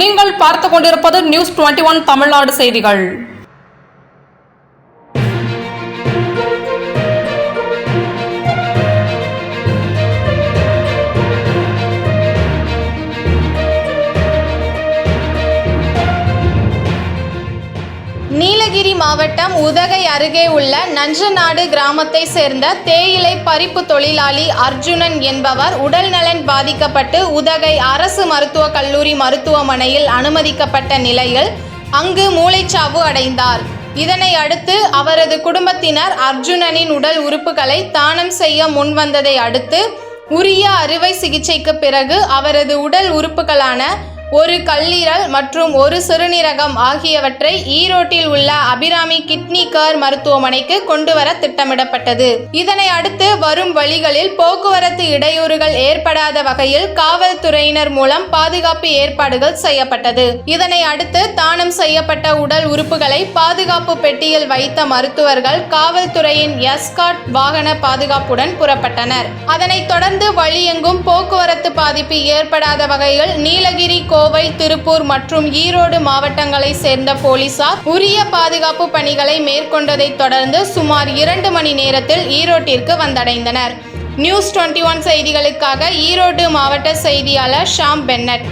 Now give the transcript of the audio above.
நீங்கள் பார்த்து கொண்டிருப்பது நியூஸ் 21 ஒன் தமிழ்நாடு செய்திகள். மாவட்டம் உதகை அருகே உள்ள நஞ்சநாடு கிராமத்தை சேர்ந்த தேயிலை பறிப்பு தொழிலாளி அர்ஜுனன் என்பவர் உடல்நலன் பாதிக்கப்பட்டு உதகை அரசு மருத்துவக் கல்லூரி மருத்துவமனையில் அனுமதிக்கப்பட்ட நிலையில் அங்கு மூளைச்சாவு அடைந்தார். இதனை அடுத்து அவரது குடும்பத்தினர் அர்ஜுனனின் உடல் உறுப்புகளை தானம் செய்ய முன்வந்ததை அடுத்து உரிய அறுவை சிகிச்சைக்கு பிறகு அவரது உடல் உறுப்புகளான ஒரு கல்லீரல் மற்றும் ஒரு சிறுநீரகம் ஆகியவற்றை ஈரோட்டில் உள்ள அபிராமி கிட்னி கேர் மருத்துவமனைக்கு கொண்டு வர திட்டமிடப்பட்டது. இதனை அடுத்து வரும் வழிகளில் போக்குவரத்து இடையூறுகள் ஏற்படாத வகையில் காவல்துறையினர் மூலம் பாதுகாப்பு ஏற்பாடுகள் செய்யப்பட்டது. இதனை அடுத்து தானம் செய்யப்பட்ட உடல் உறுப்புகளை பாதுகாப்பு பெட்டியில் வைத்த மருத்துவர்கள் காவல்துறையின் எஸ்காட் வாகன பாதுகாப்புடன் புறப்பட்டனர். அதனைத் தொடர்ந்து வழியெங்கும் போக்குவரத்து பாதிப்பு ஏற்படாத வகையில் நீலகிரி கோ கோவை திருப்பூர் மற்றும் ஈரோடு மாவட்டங்களை சேர்ந்த போலீசார் உரிய பாதுகாப்பு பணிகளை மேற்கொண்டதைத் தொடர்ந்து சுமார் இரண்டு மணி நேரத்தில் ஈரோட்டிற்கு வந்தடைந்தனர். நியூஸ் 21 ஒன் செய்திகளுக்காக ஈரோடு மாவட்ட செய்தியாளர் ஷாம் பென்னட்.